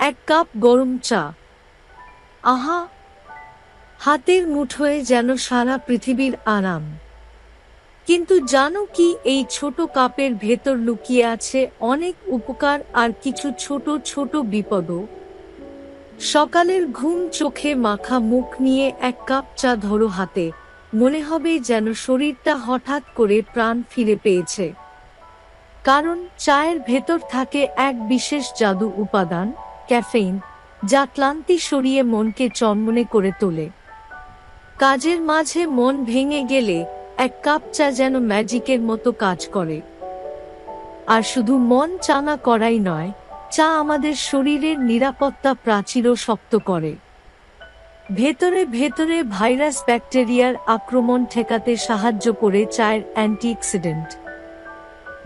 এক কাপ গরম চা। আহা, হাতের মুঠোয় যেন সারা পৃথিবীর আরাম। কিন্তু জানো কি এই ছোট কাপের ভেতর লুকিয়ে আছে অনেক উপকার আর কিছু ছোট ছোট বিপদও। সকালের ঘুম চোখে মাখা মুখ নিয়ে এক কাপ চা ধরো হাতে, মনে হবে যেন শরীরটা হঠাৎ করে প্রাণ ফিরে পেয়েছে। কারণ চায়ের ভেতর থাকে এক বিশেষ জাদু উপাদান। ক্যাফেইন, যা ক্লান্তি সরিয়ে মনকে চনমনে করে তোলে। কাজের মাঝে মন ভেঙে গেলে এক কাপ চা যেন ম্যাজিকের মতো কাজ করে। আর শুধু মন চানা করাই নয়, চা আমাদের শরীরের নিরাপত্তা প্রাচীরও শক্ত করে। ভেতরে ভেতরে ভাইরাস ব্যাকটেরিয়ার আক্রমণ ঠেকাতে সাহায্য করে চায়ের অ্যান্টিঅক্সিডেন্ট।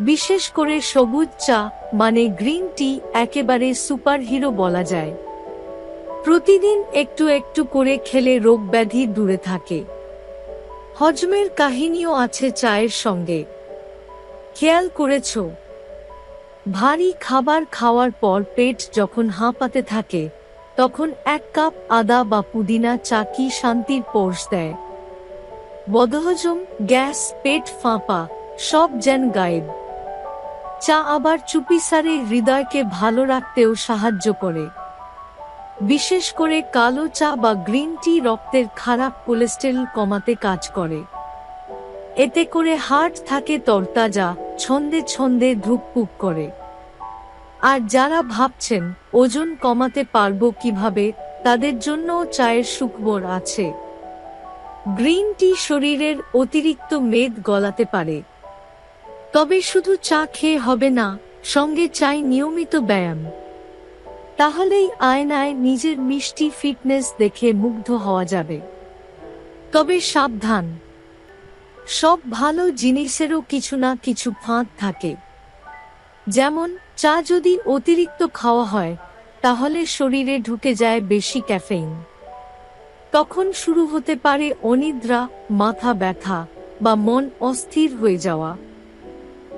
বিশেষ করে সবুজ চা মানে গ্রিন টি, একেবারে সুপারহিরো বলা যায়। প্রতিদিন একটু একটু করে খেলে রোগ ব্যাধি দূরে থাকে। হজমের কাহিনীও আছে চায়ের সঙ্গে। খেয়াল করেছ? ভারী খাবার খাওয়ার পর পেট যখন হাঁপাতে থাকে, তখন এক কাপ আদা বা পুদিনা চা কি শান্তির পোষ দেয়? বদহজম, গ্যাস, পেট ফাঁপা, সব যেন গায়েব। চা আবার চুপি চুপিসারে হৃদয়কে ভালো রাখতেও সাহায্য করে। বিশেষ করে কালো চা বা গ্রিন টি রক্তের খারাপ কোলেস্টেরল কমাতে কাজ করে। এতে করে হার্ট থাকে তরতাজা, ছন্দে ছন্দে ধুকপুক করে। আর যারা ভাবছেন, ওজন কমাতে পারব কীভাবে, তাদের জন্য চায়ের সুখবর আছে। গ্রিন টি শরীরের অতিরিক্ত মেদ গলাতে পারে। তবে শুধু চা খেয়ে হবে না, সঙ্গে চাই নিয়মিত ব্যায়াম। তাহলেই আয়নায় নিজের মিষ্টি ফিটনেস দেখে মুগ্ধ হওয়া যাবে। তবে সাবধান। সব ভালো জিনিসেরও কিছু না কিছু ফাঁদ থাকে। যেমন, চা যদি অতিরিক্ত খাওয়া হয়, তাহলে শরীরে ঢুকে যায় বেশি ক্যাফেইন। তখন শুরু হতে পারে অনিদ্রা, মাথা ব্যথা বা মন অস্থির হয়ে যাওয়া।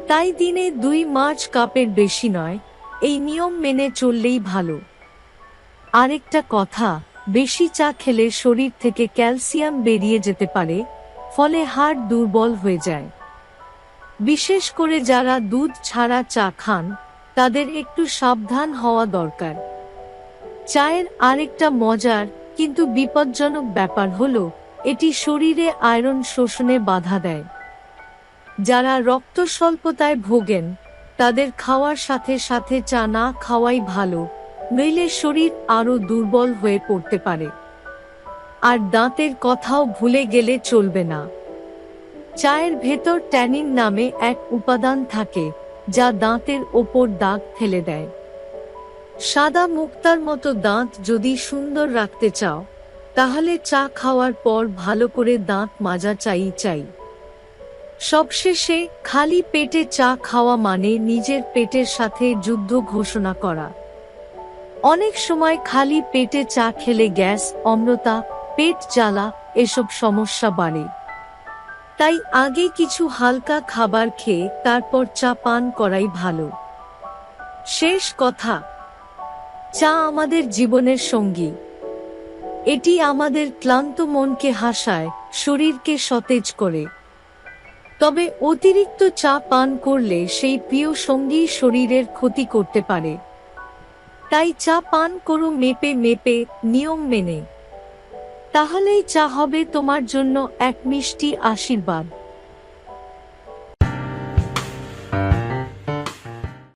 তাই দিনে দুই মাছ কাপের বেশি নয়, এই নিয়ম মেনে চললেই ভালো। আরেকটা কথা, বেশি চা খেলে শরীর থেকে ক্যালসিয়াম বেরিয়ে যেতে পারে, ফলে হাড় দুর্বল হয়ে যায়। বিশেষ করে যারা দুধ ছাড়া চা খান, তাদের একটু সাবধান হওয়া দরকার। চায়ের আরেকটা মজার, কিন্তু বিপজ্জনক ব্যাপার হলো, এটি শরীরে আয়রন শোষণে বাধা দেয়। যারা রক্ত স্বল্পতায় ভোগেন, তাদের খাওয়ার সাথে সাথে চা না খাওয়াই ভালো, নইলে শরীর আরও দুর্বল হয়ে পড়তে পারে। আর দাঁতের কথাও ভুলে গেলে চলবে না। চায়ের ভেতর ট্যানিন নামে এক উপাদান থাকে, যা দাঁতের ওপর দাগ ফেলে দেয়। সাদা মুক্তার মতো দাঁত যদি সুন্দর রাখতে চাও, তাহলে চা খাওয়ার পর ভালো করে দাঁত মাজা চাই চাই। সবশেষে খালি পেটে চা খাওয়া মানে নিজের পেটের সাথে যুদ্ধ ঘোষণা করা। অনেক সময় খালি পেটে চা খেলে গ্যাস, অম্লতা, পেট জ্বালা, এসব সমস্যা বাড়ে। তাই আগে কিছু হালকা খাবার খেয়ে তারপর চা পান করাই ভালো। শেষ কথা, চা আমাদের জীবনের সঙ্গী। এটি আমাদের ক্লান্ত মনকে হাসায়, শরীরকে সতেজ করে। তবে অতিরিক্ত চা পান করলে সেই প্রিয় সঙ্গী শরীরের ক্ষতি করতে পারে। তাই চা পান করো মেপে মেপে, নিয়ম মেনে। তাহলেই চা হবে তোমার জন্য এক মিষ্টি আশীর্বাদ।